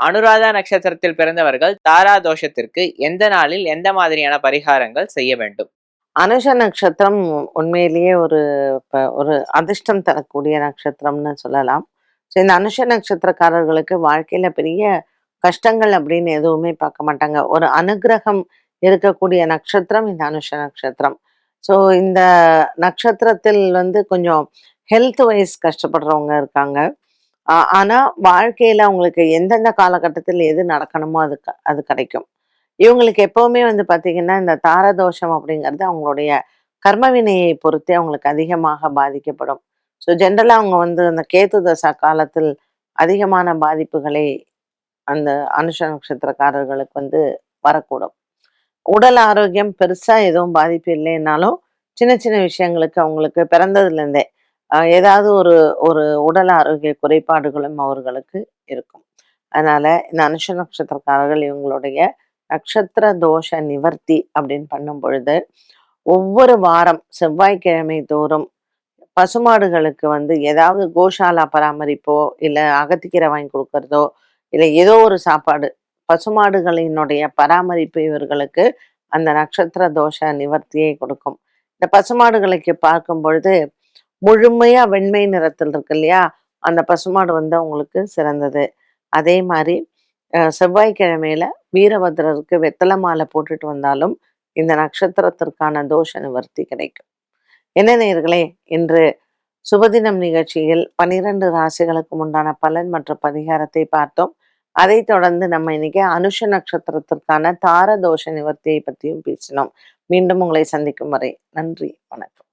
அனுராதா நட்சத்திரத்தில் பிறந்தவர்கள் தாரா தோஷத்திற்கு எந்த நாளில் எந்த மாதிரியான பரிகாரங்கள் செய்ய வேண்டும்? அனுஷ நட்சத்திரம் உண்மையிலேயே ஒரு ஒரு அதிர்ஷ்டம் தரக்கூடிய நட்சத்திரம்னு சொல்லலாம். ஸோ இந்த அனுஷ நட்சத்திரக்காரர்களுக்கு வாழ்க்கையில பெரிய கஷ்டங்கள் அப்படின்னு எதுவுமே பார்க்க மாட்டாங்க. ஒரு அனுக்கிரகம் இருக்கக்கூடிய நட்சத்திரம் இந்த அனுஷ நட்சத்திரம். ஸோ இந்த நட்சத்திரத்தில் வந்து கொஞ்சம் ஹெல்த் வைஸ் கஷ்டப்படுறவங்க இருக்காங்க. ஆனால் வாழ்க்கையில் அவங்களுக்கு எந்தெந்த காலகட்டத்தில் எது நடக்கணுமோ அது க- அது கிடைக்கும். இவங்களுக்கு எப்பவுமே வந்து பார்த்திங்கன்னா இந்த தாரதோஷம் அப்படிங்கிறது அவங்களுடைய கர்மவினையை பொறுத்தே அவங்களுக்கு அதிகமாக பாதிக்கப்படும். ஸோ ஜென்ரலாக அவங்க வந்து அந்த கேத்து தசா காலத்தில் அதிகமான பாதிப்புகளை அந்த அனுஷ நட்சத்திரக்காரர்களுக்கு வந்து வரக்கூடும். உடல் ஆரோக்கியம் பெருசா எதுவும் பாதிப்பு இல்லைன்னாலும் சின்ன சின்ன விஷயங்களுக்கு அவங்களுக்கு பிறந்ததுல இருந்தே ஏதாவது ஒரு ஒரு உடல் ஆரோக்கிய குறைபாடுகளும் அவர்களுக்கு இருக்கும். அதனால இந்த அனுஷ நட்சத்திரக்காரர்கள் இவங்களுடைய நட்சத்திர தோஷ நிவர்த்தி அப்படின்னு பண்ணும் பொழுது ஒவ்வொரு வாரம் செவ்வாய்க்கிழமை தோறும் பசுமாடுகளுக்கு வந்து ஏதாவது கோஷாலா பராமரிப்போ இல்லை அகத்திக்கீரை வாங்கி கொடுக்கறதோ இல்லை ஏதோ ஒரு சாப்பாடு பசுமாடுகளினுடைய பராமரிப்பு இவர்களுக்கு அந்த நட்சத்திர தோஷ நிவர்த்தியை கொடுக்கும். இந்த பசுமாடுகளுக்கு பார்க்கும் பொழுது முழுமையா வெண்மை நிறத்தில் இருக்கு இல்லையா அந்த பசுமாடு வந்து அவங்களுக்கு சிறந்தது. அதே மாதிரி செவ்வாய்க்கிழமையில வீரபத்ரருக்கு வெத்தலை மாலை போட்டுட்டு வந்தாலும் இந்த நட்சத்திரத்திற்கான தோஷ நிவர்த்தி கிடைக்கும். என்ன நேர்களே இன்று சுபதினம் நிகழ்ச்சியில் பனிரெண்டு ராசிகளுக்கு உண்டான பலன் மற்றும் பரிகாரத்தை பார்த்தோம். அதை தொடர்ந்து நம்ம இன்னைக்கு அனுஷ நட்சத்திரத்திற்கான தார தோஷ நிவர்த்தியை பற்றியும் பேசினோம். மீண்டும் உங்களை சந்திக்கும் வரை நன்றி வணக்கம்.